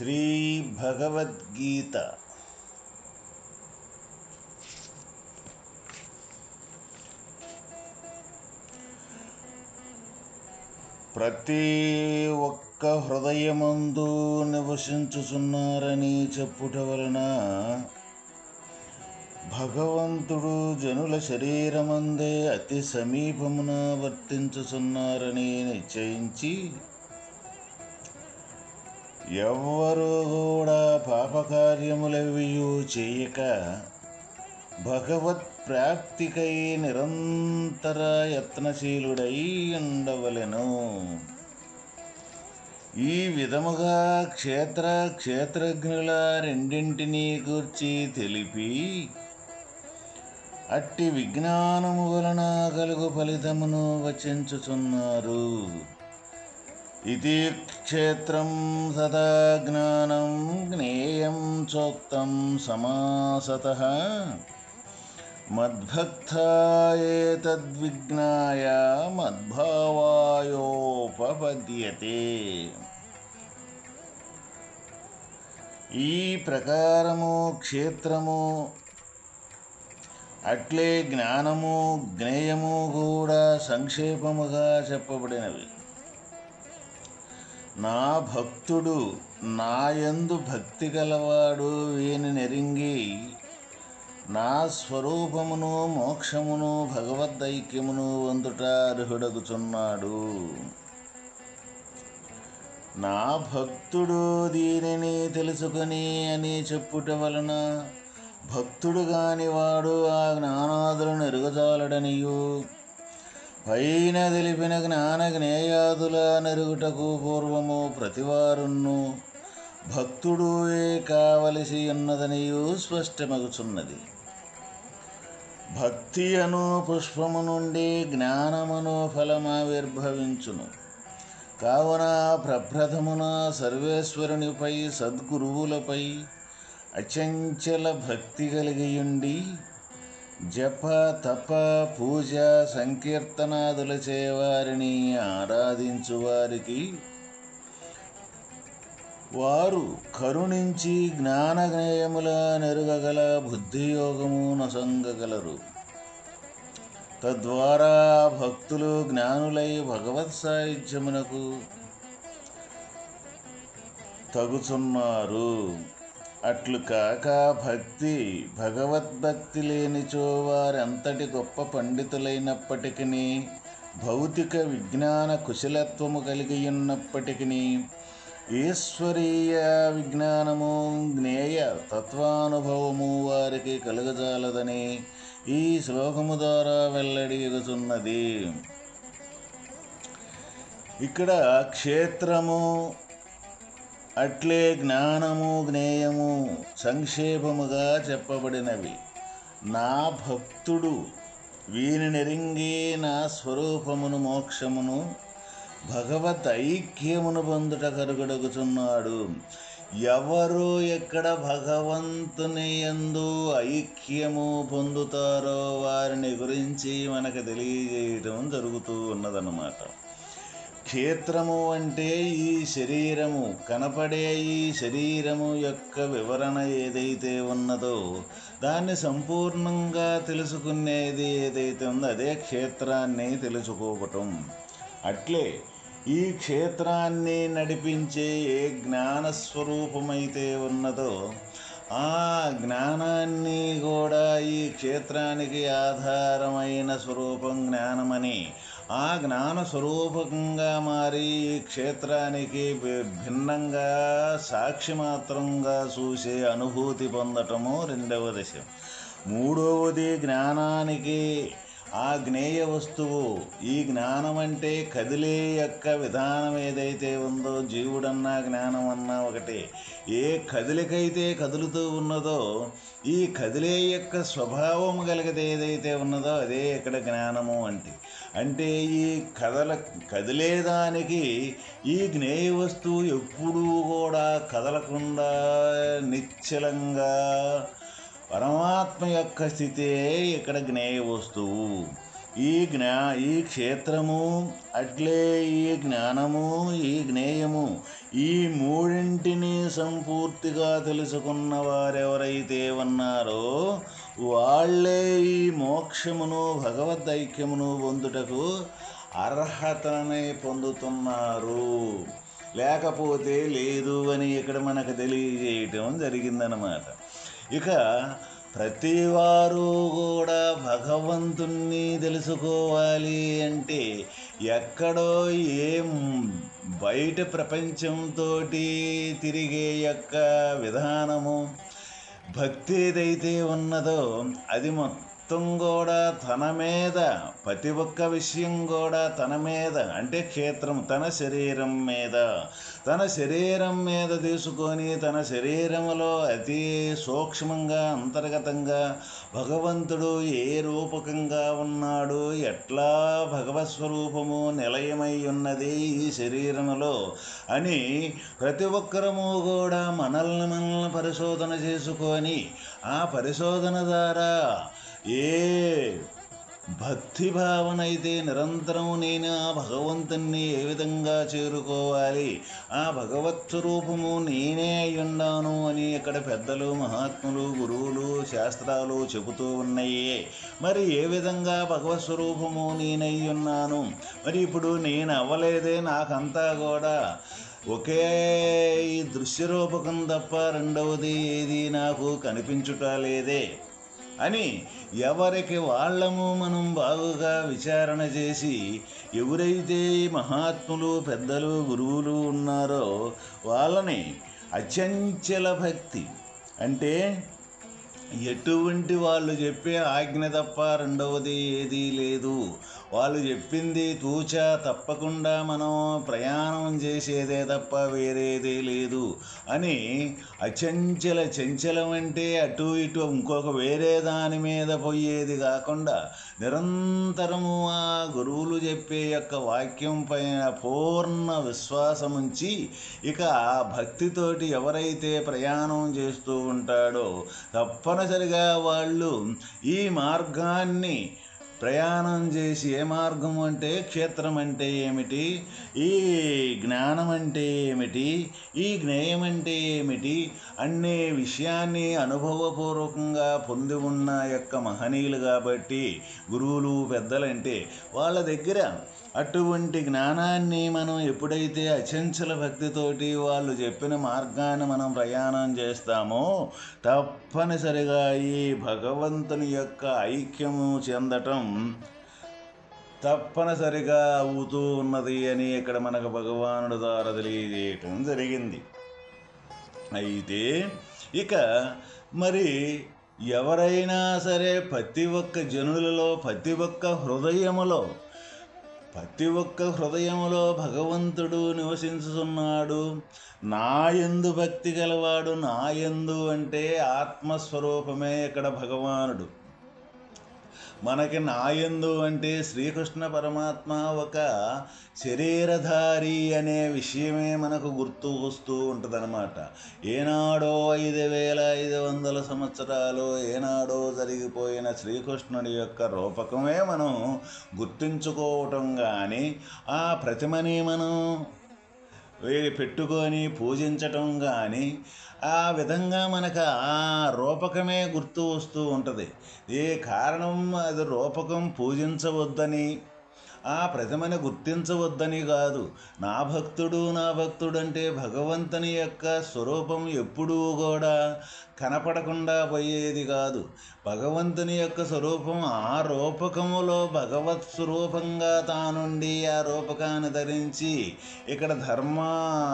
శ్రీభగవద్గీత. ప్రతి ఒక్క హృదయమందు నివసించుచున్నారని చెప్పుట వలన భగవంతుడు జనుల శరీరమందే అతి సమీపమున వర్తించుచున్నారని నిశ్చయించి ఎవ్వరూ కూడా పాపకార్యములవియు చేయక భగవత్ ప్రాప్తికై నిరంతర యత్నశీలుడై ఉండవలెను. ఈ విధముగా క్షేత్ర క్షేత్రజ్ఞుల రెండింటినీ గూర్చి తెలిపి అట్టి విజ్ఞానము వలన కలుగు ఫలితమును వచించుచున్నారు. ఇది క్షేత్రం సదా జ్ఞానం జ్ఞేయం చోక్తం సమాసత మద్భక్తాయేతద్విజ్ఞాయ మద్భావాయోపపద్యతే ఈ ప్రకారము క్షేత్రము అట్లే జ్ఞానము జ్ఞేయము కూడా సంక్షేపముగా చెప్పబడినవి. నా భక్తుడు నాయందు భక్తి గలవాడు వీని నెరింగి నా స్వరూపమును మోక్షమును భగవద్దైక్యమును వందుట అర్హుడగుచున్నాడు. నా భక్తుడు దీనిని తెలుసుకుని అని చెప్పుట వలన భక్తుడు కానివాడు ఆ జ్ఞానాదులను ఎరుగజాలడనియు. పైన తెలిపిన జ్ఞాన జ్ఞేయాదుల నెరుగుటకు పూర్వము ప్రతివారును భక్తుడే కావలసి ఉన్నదనియు స్పష్టమగుచున్నది. భక్తి అను పుష్పము నుండి జ్ఞానమును ఫలమావిర్భవించును. కావున ప్రప్రథమున సర్వేశ్వరునిపై సద్గురువులపై అచంచల భక్తి కలిగియుండి జప తప పూజ సంకీర్తనాదుల చేవారిని ఆరాధించు వారికి వారు కరుణించి జ్ఞానజ్ఞేయముల నెరుగగల బుద్ధియోగము నొసంగగలరు. తద్వారా భక్తులు జ్ఞానులై భగవత్ సాహిత్యమునకు తగుచున్నారు. అట్లు కాక భక్తి భగవద్భక్తి లేనిచో వారెంతటి గొప్ప పండితులైనప్పటికీ భౌతిక విజ్ఞాన కుశలత్వము కలిగి ఉన్నప్పటికీ ఈశ్వరీయ విజ్ఞానము జ్ఞేయ తత్వానుభవము వారికి కలుగజాలదని ఈ శ్లోకము ద్వారా వెల్లడిగుచున్నది ఇక్కడ క్షేత్రము అట్లే జ్ఞానము జ్ఞేయము సంక్షేపముగా చెప్పబడినవి. నా భక్తుడు వీని నెరింగి నా స్వరూపమును మోక్షమును భగవత్ ఐక్యమును పొందుట కరుగడుగుచున్నాడు ఎవరు ఎక్కడ భగవంతుని ఎందు ఐక్యము పొందుతారో వారిని గురించి మనకు తెలియజేయటం జరుగుతూ ఉన్నదన్నమాట. క్షేత్రము అంటే ఈ శరీరము. కనపడే ఈ శరీరము యొక్క వివరణ ఏదైతే ఉన్నదో దాన్ని సంపూర్ణంగా తెలుసుకునేది ఏదైతే ఉందో అదే క్షేత్రాన్ని తెలుసుకోవటం. అట్లే ఈ క్షేత్రాన్ని నడిపించే ఏ జ్ఞానస్వరూపమైతే ఉన్నదో ఆ జ్ఞానాన్ని కూడా ఈ క్షేత్రానికి ఆధారమైన స్వరూపం జ్ఞానమని ఆ జ్ఞానస్వరూపకంగా మారి ఈ క్షేత్రానికి భిన్నంగా సాక్షి మాత్రంగా చూసే అనుభూతి పొందటము రెండవ దశ. మూడవది జ్ఞానానికి ఆ జ్ఞేయ వస్తువు. ఈ జ్ఞానం అంటే కదిలే యొక్క విధానం ఏదైతే ఉందో జీవుడన్నా జ్ఞానం అన్నా ఒకటే. ఏ కదిలికైతే కదులుతూ ఉన్నదో ఈ కదిలే యొక్క స్వభావం కలిగితే ఏదైతే ఉన్నదో అదే ఇక్కడ జ్ఞానము అంటే. అంటే ఈ కదల కదిలేదానికి ఈ జ్ఞేయ వస్తువు ఎప్పుడూ కూడా కదలకుండా నిశ్చలంగా పరమాత్మ యొక్క స్థితే ఇక్కడ జ్ఞేయ వస్తువు ఈ జ్ఞా ఈ క్షేత్రము అట్లే ఈ జ్ఞానము ఈ జ్ఞేయము ఈ మూడింటిని సంపూర్తిగా తెలుసుకున్న వారెవరైతే ఉన్నారో వాళ్ళే ఈ మోక్షమును భగవద్ పొందుటకు అర్హతనే పొందుతున్నారు. లేకపోతే లేదు అని ఇక్కడ మనకు తెలియజేయటం జరిగిందనమాట. ఇక ప్రతివారు కూడా భగవంతుణ్ణి తెలుసుకోవాలి అంటే ఎక్కడో ఏం బయట ప్రపంచంతో తిరిగే యొక్క విధానము భక్తి ఏదైతే ఉన్నదో అది మొత్తం మొత్తం కూడా తన మీద ప్రతి ఒక్క విషయం కూడా తన మీద అంటే క్షేత్రం తన శరీరం మీద. తన శరీరం మీద తీసుకొని తన శరీరములో అతి సూక్ష్మంగా అంతర్గతంగా భగవంతుడు ఏ రూపకంగా ఉన్నాడు ఎట్లా భగవత్ స్వరూపము నిలయమై ఉన్నది ఈ శరీరములో అని ప్రతి ఒక్కరము కూడా మనల్ని మనల్ని పరిశోధన చేసుకొని ఆ పరిశోధన ద్వారా ఏ భక్తి భావన అయితే నిరంతరం నేను ఆ భగవంతుణ్ణి ఏ విధంగా చేరుకోవాలి? ఆ భగవత్ స్వరూపము నేనే అయ్యున్నాను అని ఇక్కడ పెద్దలు మహాత్ములు గురువులు శాస్త్రాలు చెబుతూ ఉన్నాయి. మరి ఏ విధంగా భగవత్ స్వరూపము నేనయ్యున్నాను మరి ఇప్పుడు నేను అవ్వలేదే నాకంతా కూడా. ఒకే ఈ దృశ్యరూపకం తప్ప రెండవది ఏది నాకు కనిపించుట లేదే. అని ఎవరికి వాళ్ళము మనం బాగుగా విచారణ చేసి ఎవరైతే మహాత్ములు పెద్దలు గురువులు ఉన్నారో వాళ్ళని అచంచల భక్తి అంటే ఎటువంటి వాళ్ళు చెప్పే ఆజ్ఞ తప్ప రెండవది ఏదీ లేదు. వాళ్ళు చెప్పింది తూచా తప్పకుండా మనం ప్రయాణం చేసేదే తప్ప వేరేదే లేదు అని అచంచల చంచలం అంటే అటు ఇటు ఇంకొక వేరే దాని మీద పోయేది కాకుండా నిరంతరము ఆ గురువులు చెప్పే యొక్క వాక్యం పైన పూర్ణ విశ్వాసం ఉంచి ఇక ఆ భక్తితోటి ఎవరైతే ప్రయాణం చేస్తూ ఉంటాడో తప్పనిసరిగా వాళ్ళు ఈ మార్గాన్ని ప్రయాణం చేసి ఏ మార్గం అంటే క్షేత్రం అంటే ఏమిటి? ఈ జ్ఞానం అంటే ఏమిటి? ఈ జ్ఞేయం అంటే ఏమిటి? అనే విషయాన్ని అనుభవపూర్వకంగా పొంది ఉన్న యొక్క మహనీయులు కాబట్టి గురువులు పెద్దలంటే వాళ్ళ దగ్గర అటువంటి జ్ఞానాన్ని మనం ఎప్పుడైతే అచంచల భక్తితోటి వాళ్ళు చెప్పిన మార్గాన్ని మనం ప్రయాణం చేస్తామో తప్పనిసరిగా ఈ భగవంతుని యొక్క ఐక్యము చెందటం తప్పనిసరిగా అవుతూ ఉన్నది అని ఇక్కడ మనకు భగవానుడు ద్వారా తెలియజేయటం జరిగింది. అయితే ఇక మరి ఎవరైనా సరే ప్రతి ఒక్క జనులలో ప్రతి ఒక్క హృదయములో ప్రతి ఒక్క హృదయంలో భగవంతుడు నివసించుతున్నాడు నాయందు భక్తి గలవాడు నాయందు అంటే ఆత్మస్వరూపమే ఇక్కడ భగవానుడు. మనకి నాయందు అంటే శ్రీకృష్ణ పరమాత్మ ఒక శరీరధారి అనే విషయమే మనకు గుర్తు వస్తూ ఉంటుందన్నమాట. ఏనాడో ఐదు వేల ఐదు వందల సంవత్సరాలు ఏనాడో జరిగిపోయిన శ్రీకృష్ణుడి యొక్క రూపకమే మనం గుర్తించుకోవటం కానీ ఆ ప్రతిమని మనం పెట్టుకొని పూజించటం కానీ ఆ విధంగా మనకు ఆ రూపకమే గుర్తు వస్తూ ఉంటుంది. ఏ కారణం అది రూపకం పూజించవద్దని ఆ ప్రతిమని గుర్తించవద్దని కాదు. నా భక్తుడు నా భక్తుడు అంటే భగవంతుని యొక్క స్వరూపం ఎప్పుడూ కూడా కనపడకుండా పోయేది కాదు. భగవంతుని యొక్క స్వరూపం ఆ రూపకములో భగవత్ స్వరూపంగా తానుండి ఆ రూపకాన్ని ధరించి ఇక్కడ ధర్మ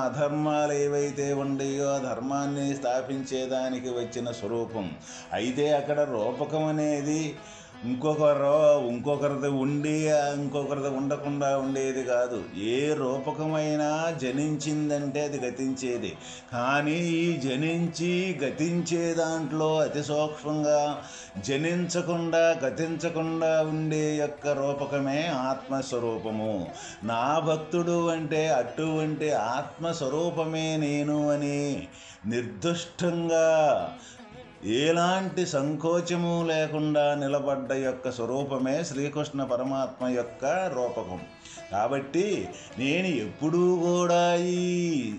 అధర్మాలు ఏవైతే ఉండయో ఆ ధర్మాన్ని స్థాపించేదానికి వచ్చిన స్వరూపం. అయితే అక్కడ రూపకం అనేది ఇంకొకరు ఇంకొకరిది ఉండి ఇంకొకరిది ఉండకుండా ఉండేది కాదు. ఏ రూపకమైనా జనించిందంటే అది గతించేది. కానీ ఈ జనించి గతించే దాంట్లో అతి సూక్ష్మంగా జనించకుండా గతించకుండా ఉండే యొక్క రూపకమే ఆత్మస్వరూపము. నా భక్తుడు అంటే అటువంటి ఆత్మస్వరూపమే నేను అని నిర్దుష్టంగా ఎలాంటి సంకోచము లేకుండా నిలబడ్డ యొక్క స్వరూపమే శ్రీకృష్ణ పరమాత్మ యొక్క రూపకం. కాబట్టి నేను ఎప్పుడూ కూడా ఈ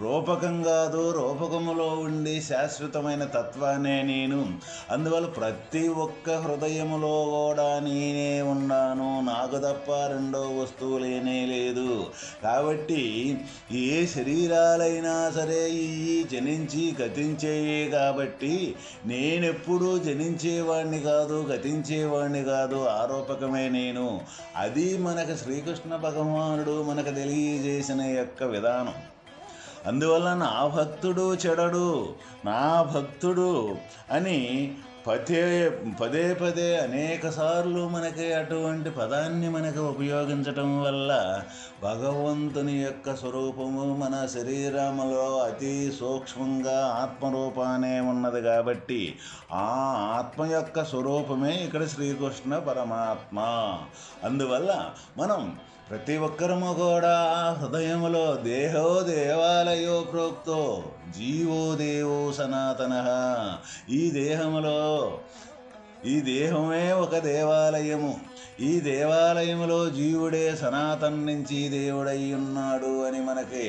రూపకం కాదు రూపకములో ఉండి శాశ్వతమైన తత్వానే నేను. అందువల్ల ప్రతి ఒక్క హృదయములో కూడా నేనే ఉన్నాను. నాకు తప్ప రెండో వస్తువు లేనే లేదు. కాబట్టి ఏ శరీరాలైనా సరే ఈ జనించి గతించేయే కాబట్టి నేనెప్పుడూ జనించేవాడిని కాదు గతించేవాడిని కాదు. ఆరోపకమే నేను. అది మనకు శ్రీకృష్ణ భగవానుడు మనకు తెలియజేసిన యొక్క విధానం. అందువల్ల నా భక్తుడు చెడడు నా భక్తుడు అని పదే పదే పదే అనేక సార్లు మనకి అటువంటి పదాన్ని మనకు ఉపయోగించటం వల్ల భగవంతుని యొక్క స్వరూపము మన శరీరములో అతి సూక్ష్మంగా ఆత్మరూపానే ఉన్నది కాబట్టి ఆ ఆత్మ యొక్క స్వరూపమే ఇక్కడ శ్రీకృష్ణ పరమాత్మ. అందువల్ల మనం ప్రతి ఒక్కరము కూడా హృదయములో దేహో దేవాలయో ప్రోక్తో జీవో దేవో సనాతన. ఈ దేహములో ఈ దేహమే ఒక దేవాలయము. ఈ దేవాలయంలో జీవుడే సనాతన్ నుంచి దేవుడై ఉన్నాడు అని మనకి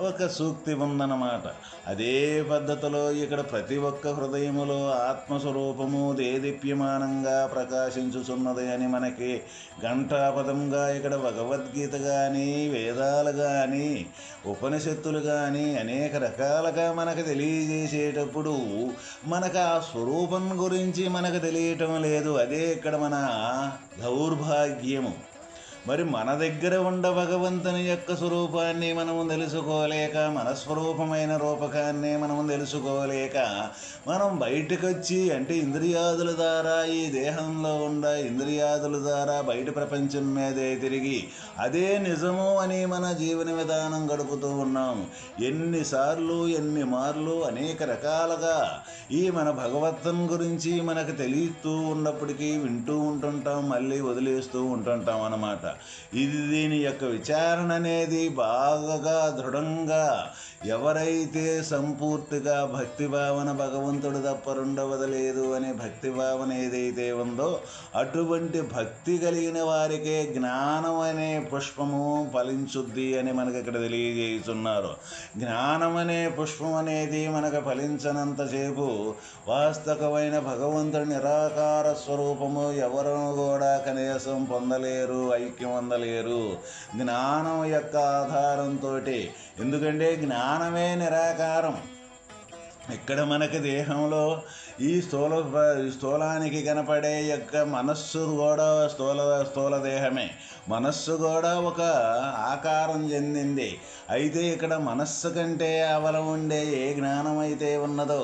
ఒక సూక్తి ఉందన్నమాట. అదే పద్ధతిలో ఇక్కడ ప్రతి ఒక్క హృదయములో ఆత్మస్వరూపము దేదీప్యమానంగా ప్రకాశించుచున్నది అని మనకి ఘంటాపదంగా ఇక్కడ భగవద్గీత కానీ వేదాలు కానీ ఉపనిషత్తులు కానీ అనేక రకాలుగా మనకు తెలియజేసేటప్పుడు మనకు ఆ స్వరూపం గురించి మనకు తెలియటం లేదు. అదే ఇక్కడ మన దౌర్భాగ్యము మరి మన దగ్గర ఉండ భగవంతుని యొక్క స్వరూపాన్ని మనము తెలుసుకోలేక మనస్వరూపమైన రూపకాన్ని మనము తెలుసుకోలేక మనం బయటకు వచ్చి అంటే ఇంద్రియాదుల ద్వారా ఈ దేహంలో ఉండ ఇంద్రియాదుల ద్వారా బయట ప్రపంచం మీదే తిరిగి అదే నిజము అని మన జీవన విధానం గడుపుతూ ఉన్నాం. ఎన్నిసార్లు ఎన్ని మార్లు అనేక రకాలుగా ఈ మన భగవత్వం గురించి మనకు తెలియస్తూ ఉన్నప్పటికీ వింటూ ఉంటుంటాం మళ్ళీ వదిలేస్తూ ఉంటుంటాం అన్నమాట. ఇది దీని యొక్క విచారణ అనేది బాగా దృఢంగా ఎవరైతే సంపూర్తిగా భక్తి భావన భగవంతుడు తప్ప రెండవదలేదు అనే భక్తి భావన ఏదైతే ఉందో అటువంటి భక్తి కలిగిన వారికే జ్ఞానం అనే పుష్పము ఫలించుద్ది అని మనకు ఇక్కడ తెలియజేస్తున్నారు జ్ఞానం అనే పుష్పం అనేది మనకు ఫలించనంతసేపు వాస్తవమైన భగవంతుడి నిరాకార స్వరూపము ఎవరు కూడా కనీసం పొందలేరు ఐక్యం పొందలేరు జ్ఞానం యొక్క ఆధారంతో ఎందుకంటే జ్ఞానమే నిరాకారం. ఇక్కడ మనకి దేహంలో ఈ స్థూల స్థూలానికి కనపడే యొక్క మనస్సు కూడా స్థూల స్థూల దేహమే. మనస్సు కూడా ఒక ఆకారం చెందింది. అయితే ఇక్కడ మనస్సు కంటే అవల ఉండే ఏ జ్ఞానం అయితే ఉన్నదో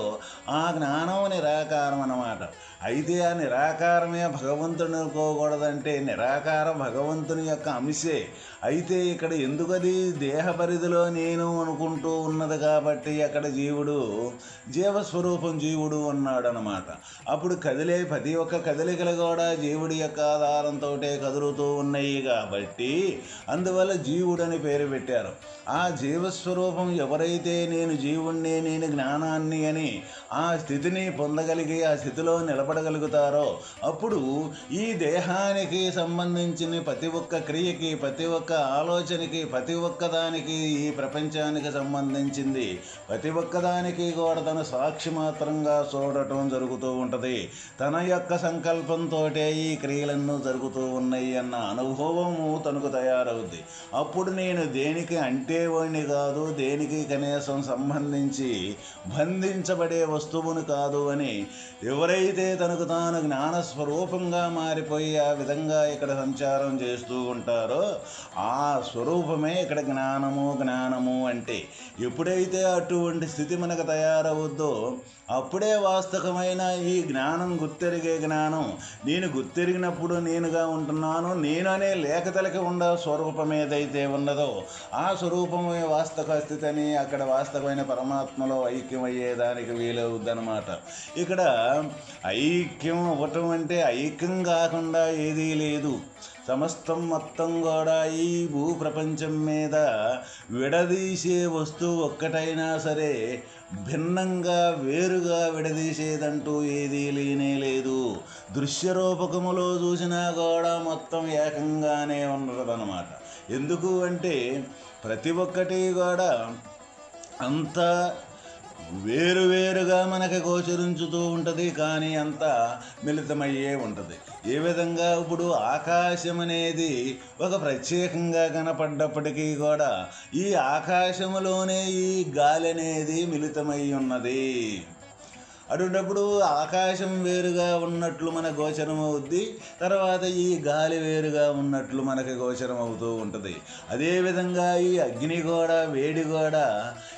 ఆ జ్ఞానం నిరాకారం అన్నమాట. అయితే ఆ నిరాకారమే భగవంతుని అనుకోకూడదంటే నిరాకారం భగవంతుని యొక్క అంశే. అయితే ఇక్కడ ఎందుకది దేహ పరిధిలో నేను అనుకుంటూ ఉన్నది కాబట్టి అక్కడ జీవుడు జీవస్వరూపం జీవుడు అన్నాడనమాట అప్పుడు కదిలే ప్రతి ఒక్క కదలికలు కూడా జీవుడి యొక్క ఆధారంతో కదులుతూ ఉన్నాయి కాబట్టి అందువల్ల జీవుడు అని పేరు పెట్టారు. ఆ జీవస్వరూపం ఎవరైతే నేను జీవుణ్ణి నేను జ్ఞానాన్ని అని ఆ స్థితిని పొందగలిగి ఆ స్థితిలో నిలబడగలుగుతారో అప్పుడు ఈ దేహానికి సంబంధించిన ప్రతి ఒక్క క్రియకి ప్రతి ఒక్క ఆలోచనకి ప్రతి ఒక్కదానికి ఈ ప్రపంచానికి సంబంధించింది. ప్రతి ఒక్కదానికి కూడా తన సాక్షి మాత్రంగా చూడటం జరుగుతూ ఉంటుంది. తన యొక్క సంకల్పంతో ఈ క్రియలన్నీ జరుగుతూ ఉన్నాయి అన్న అనుభవము తనకు తయారవుద్ది. అప్పుడు నేను దేనికి అంటే వాడిని కాదు దేనికి కనీసం సంబంధించి బంధించబడే వస్తువును కాదు అని ఎవరైతే తనకు తాను జ్ఞానస్వరూపంగా మారిపోయి ఆ విధంగా ఇక్కడ సంచారం చేస్తూ ఉంటారో ఆ స్వరూపమే ఇక్కడ జ్ఞానము జ్ఞానము అంటే ఎప్పుడైతే అటువంటి స్థితి మనకు తయారవుద్దో అప్పుడే వాస్తవమైన ఈ జ్ఞానం గుర్తెరిగే జ్ఞానం. నేను గుర్తెరిగినప్పుడు నేనుగా ఉంటున్నాను నేను అనే లేఖతలకి ఉండ స్వరూపం ఏదైతే ఉన్నదో ఆ స్వరూపమే వాస్తవ స్థితిని అక్కడ వాస్తవమైన పరమాత్మలో ఐక్యమయ్యేదానికి వీలవుద్దనమాట ఇక్కడ ఐక్యం అవ్వటం అంటే ఐక్యం కాకుండా ఏదీ లేదు. సమస్తం మొత్తం కూడా ఈ భూప్రపంచం మీద విడదీసే వస్తువు ఒక్కటైనా సరే భిన్నంగా వేరుగా విడదీసేదంటూ ఏదీ లేనే లేదు. దృశ్యరూపకములో చూసినా కూడా మొత్తం ఏకంగానే ఉన్నదన్నమాట. ఎందుకు అంటే ప్రతి ఒక్కటి కూడా అంత వేరువేరుగా మనకి గోచరించుతూ ఉంటుంది కానీ అంతా మిళితమయ్యే ఉంటుంది. ఏ విధంగా ఇప్పుడు ఆకాశం అనేది ఒక ప్రత్యేకంగా కనపడ్డప్పటికీ కూడా ఈ ఆకాశములోనే ఈ గాలి అనేది మిళితమై ఉన్నది. అటువంటిప్పుడు ఆకాశం వేరుగా ఉన్నట్లు మన గోచరం అవుద్ది తర్వాత ఈ గాలి వేరుగా ఉన్నట్లు మనకి గోచరం అవుతూ ఉంటుంది. అదేవిధంగా ఈ అగ్ని కూడా వేడి కూడా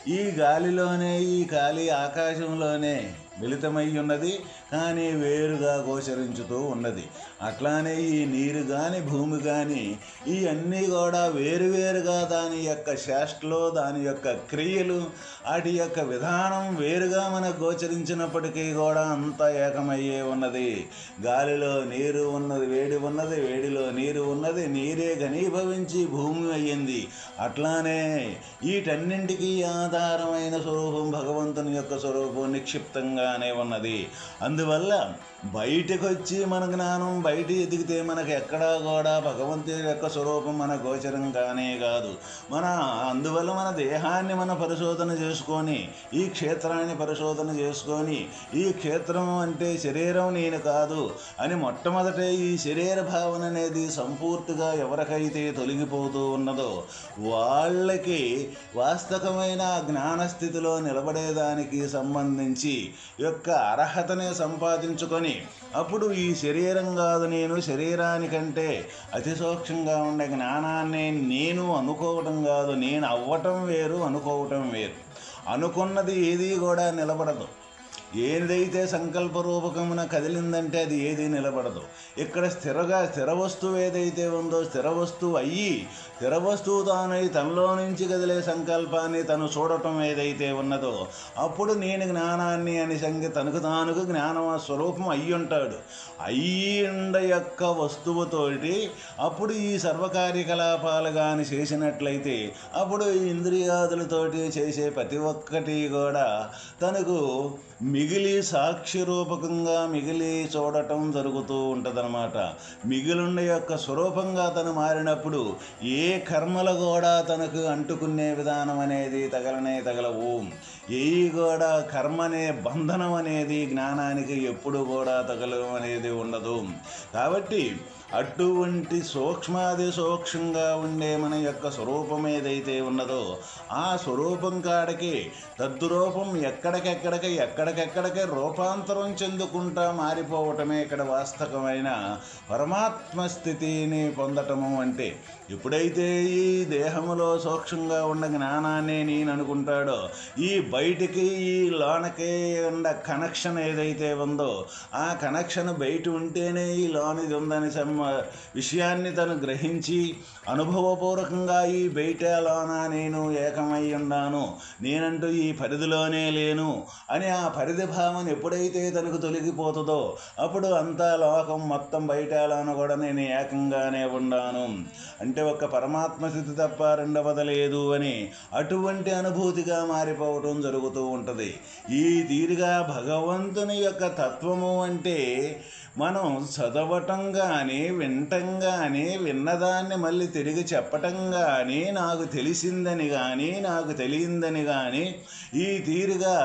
ఈ గాలిలోనే ఈ గాలి ఆకాశంలోనే మిళితమై ఉన్నది కానీ వేరుగా గోచరించుతూ ఉన్నది. అట్లానే ఈ నీరు కానీ భూమి కానీ ఈ అన్నీ కూడా వేరువేరుగా దాని యొక్క శాస్త్రలో దాని యొక్క క్రియలు వాటి యొక్క విధానం వేరుగా మనకు గోచరించినప్పటికీ కూడా అంత ఏకమయ్యే ఉన్నది. గాలిలో నీరు ఉన్నది వేడి ఉన్నది వేడిలో నీరు ఉన్నది నీరే ఘనీభవించి భూమి అయ్యింది. అట్లానే వీటన్నింటికీ ఆధారమైన స్వరూపం భగవంతుని యొక్క స్వరూపం నిక్షిప్తంగా నిక్షిప్తంగానే ఉన్నది అందువల్ల బయటకు వచ్చి మన జ్ఞానం బయట ఎదిగితే మనకు ఎక్కడా కూడా భగవంతుడి యొక్క స్వరూపం మన గోచరం కానే కాదు. మన అందువల్ల మన దేహాన్ని మన పరిశోధన చేసుకొని ఈ క్షేత్రాన్ని పరిశోధన చేసుకొని ఈ క్షేత్రం అంటే శరీరం నేను కాదు అని మొట్టమొదట ఈ శరీర భావన అనేది సంపూర్తిగా ఎవరికైతే తొలగిపోతూ ఉన్నదో వాళ్ళకి వాస్తవమైన జ్ఞానస్థితిలో నిలబడేదానికి సంబంధించి యొక్క అర్హతని సంపాదించుకొని అప్పుడు ఈ శరీరం కాదు నేను శరీరానికంటే అతి సూక్ష్మంగా ఉండే జ్ఞానాన్ని నేను అనుకోవటం కాదు నేను అవ్వటం వేరు అనుకోవటం వేరు. అనుకున్నది ఏది కూడా నిలబడదు. ఏదైతే సంకల్పరూపకమున కదిలిందంటే అది ఏది నిలబడదు. ఇక్కడ స్థిరగా స్థిర వస్తువు ఏదైతే ఉందో స్థిర వస్తువు అయ్యి స్థిర వస్తువు తానై తనలో నుంచి కదిలే సంకల్పాన్ని తను చూడటం ఏదైతే ఉన్నదో అప్పుడు నేను జ్ఞానాన్ని అని సంగతి తనకు తానుకు జ్ఞానం స్వరూపం అయ్యి ఉంటాడు అయ్యిండ యొక్క వస్తువుతోటి అప్పుడు ఈ సర్వకార్యకలాపాలు కానీ చేసినట్లయితే అప్పుడు ఇంద్రియాదులతోటి చేసే ప్రతి ఒక్కటి కూడా తనకు మిగిలి సాక్షి రూపకంగా మిగిలి చూడటం జరుగుతూ ఉంటుందన్నమాట. మిగిలిన యొక్క స్వరూపంగా తను మారినప్పుడు ఏ కర్మలు కూడా తనకు అంటుకునే విధానం అనేది తగలనే తగలవు. ఏ కూడా కర్మ అనే బంధనం అనేది జ్ఞానానికి ఎప్పుడు కూడా తగలడం అనేది ఉండదు. కాబట్టి అటువంటి సూక్ష్మాది సూక్ష్మంగా ఉండే మన యొక్క స్వరూపం ఏదైతే ఉన్నదో ఆ స్వరూపం కాడకి తద్రూపం ఎక్కడికెక్కడికి ఎక్కడికెక్కడికి రూపాంతరం చెందుకుంటా మారిపోవటమే ఇక్కడ వాస్తవమైన పరమాత్మ స్థితిని పొందటము అంటే. ఎప్పుడైతే ఈ దేహములో సూక్ష్మంగా ఉన్న జ్ఞానాన్ని నేను అనుకుంటాడో ఈ బయటికి ఈ లోనకి ఉన్న కనెక్షన్ ఏదైతే ఉందో ఆ కనెక్షన్ బయట ఉంటేనే ఈ లోనిది ఉందని సమ్ విషయాన్ని తను గ్రహించి అనుభవపూర్వకంగా ఈ బయట లోన నేను ఏకమై ఉన్నాను నేనంటూ ఈ పరిధిలోనే లేను అని ఆ పరిధి భావన ఎప్పుడైతే తనకు తొలగిపోతుందో అప్పుడు అంతా లోకం మొత్తం బయట లోన కూడా నేను ఏకంగానే ఉన్నాను. అంటే ఒక పరమాత్మ స్థితి తప్ప రెండవది లేదు అని అటువంటి అనుభూతిగా మారిపోవటం జరుగుతూ ఉంటుంది. ఈ తీరుగా భగవంతుని యొక్క తత్వము అంటే మనం చదవటం కానీ వినటం కానీ విన్నదాన్ని మళ్ళీ తిరిగి చెప్పటం కానీ నాకు తెలిసిందని కానీ నాకు తెలియందని కానీ ఈ తీరుగా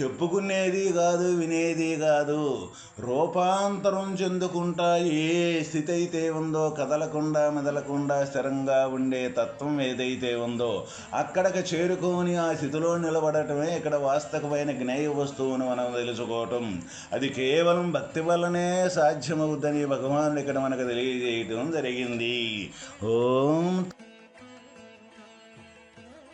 చెప్పుకునేది కాదు వినేది కాదు. రూపాంతరం చెందుకుంటా ఏ స్థితి అయితే ఉందో కదలకుండా మెదలకుండా స్థిరంగా ఉండే తత్వం ఏదైతే ఉందో అక్కడికి చేరుకొని ఆ స్థితిలో నిలబడటమే ఇక్కడ వాస్తవమైన జ్ఞేయ వస్తువును మనం తెలుసుకోవటం. అది కేవలం భక్తి వల్లనే సాధ్యమవుద్దని భగవానుడు ఇక్కడ మనకు తెలియజేయటం జరిగింది. ఓం